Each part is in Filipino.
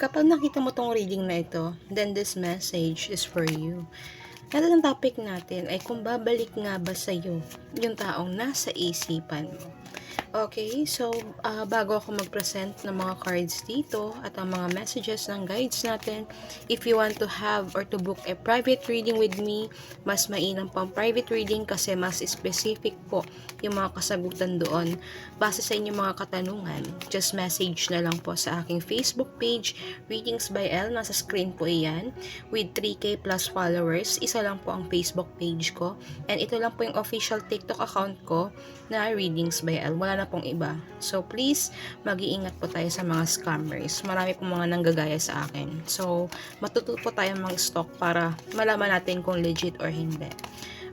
Kapag nakita mo tong reading na ito, then this message is for you. At ang topic natin ay kung babalik nga ba sa'yo yung taong nasa isipan mo. Okay, so ah, bago ako mag-present ng mga cards dito at ang mga messages ng guides natin, if you want to have or to book a private reading with me, mas mainam pang private reading kasi mas specific po yung mga kasagutan doon. Base sa inyong mga katanungan, just message na lang po sa aking Facebook page, Readings by L, nasa screen po iyan, with 3k plus followers. Isa lang po ang Facebook page ko. And ito lang po yung official TikTok account ko na Readings by L. Wala na pong iba. So, please, mag-iingat po tayo sa mga scammers. Marami pong mga nanggagaya sa akin. So, matuto po tayo mga stock para malaman natin kung legit or hindi.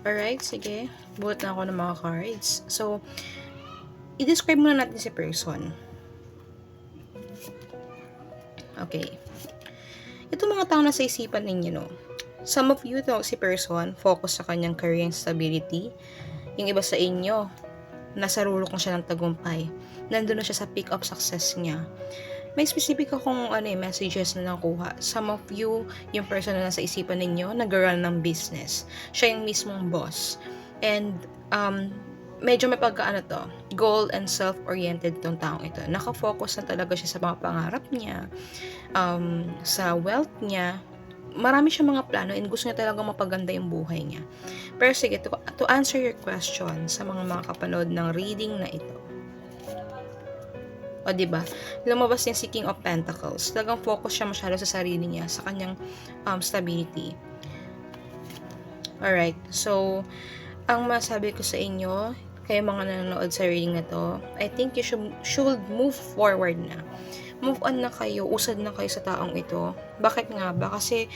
Alright, sige. Buhat na ako ng mga cards. So, i-describe muna natin si person. Okay. Ito mga tao na sa isipan ninyo, no? Some of you, to, si person, focus sa kanyang career and stability. Yung iba sa inyo, nasa rulok na siya ng tagumpay. Nandun na siya sa peak of success niya. May specific akong ano, eh, messages na nakuha. Some of you, yung person na nasa isipan ninyo, nag-run ng business. Siya yung mismong boss. And, um, medyo may pagkaano to, goal and self-oriented tong taong ito. Nakafocus na talaga siya sa mga pangarap niya, um, sa wealth niya, marami siyang mga plano and gusto niya talaga mapaganda yung buhay niya. Pero sige, to, to answer your question sa mga mga kapanood ng reading na ito. O, ba? Lumabas yung si King of Pentacles. Talagang focus siya masyado sa sarili niya, sa kanyang um, stability. Alright, so, ang masabi ko sa inyo, kayo mga nanonood sa reading na to, I think you should, should move forward na. Move on na kayo, usad na kayo sa taong ito. Bakit nga ba? Kasi,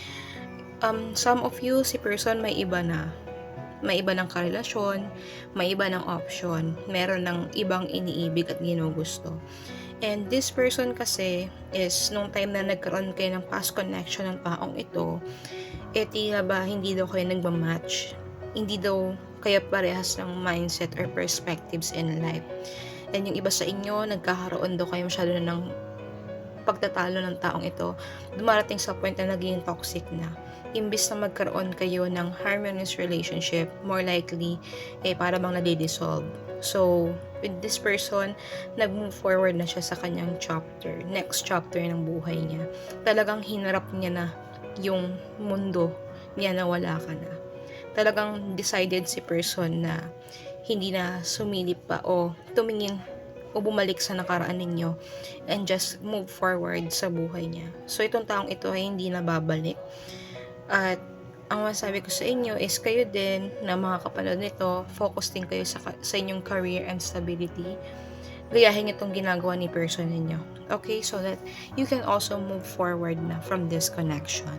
um, some of you, si person may iba na. May iba ng karelasyon, may iba ng option, meron ng ibang iniibig at ginugusto. And this person kasi is nung time na nagkaroon kayo ng past connection ng taong ito, eh tila ba hindi daw kayo nagmamatch. Hindi daw kayo parehas ng mindset or perspectives in life. And yung iba sa inyo, nagkakaroon daw kayo masyado na ng pagtatalo ng taong ito, dumarating sa point na naging toxic na. Imbis na magkaroon kayo ng harmonious relationship, more likely, eh, para bang nade-dissolve. So, with this person, nag-move forward na siya sa kanyang chapter, next chapter ng buhay niya. Talagang hinarap niya na yung mundo niya na wala ka na. Talagang decided si person na hindi na sumilip pa o tumingin o bumalik sa nakaraan ninyo and just move forward sa buhay niya. So, itong taong ito ay hindi na babalik. At ang masabi ko sa inyo is kayo din na mga kapanood nito, focus din kayo sa, sa inyong career and stability. Gayahin itong ginagawa ni person ninyo. Okay? So that you can also move forward na from this connection.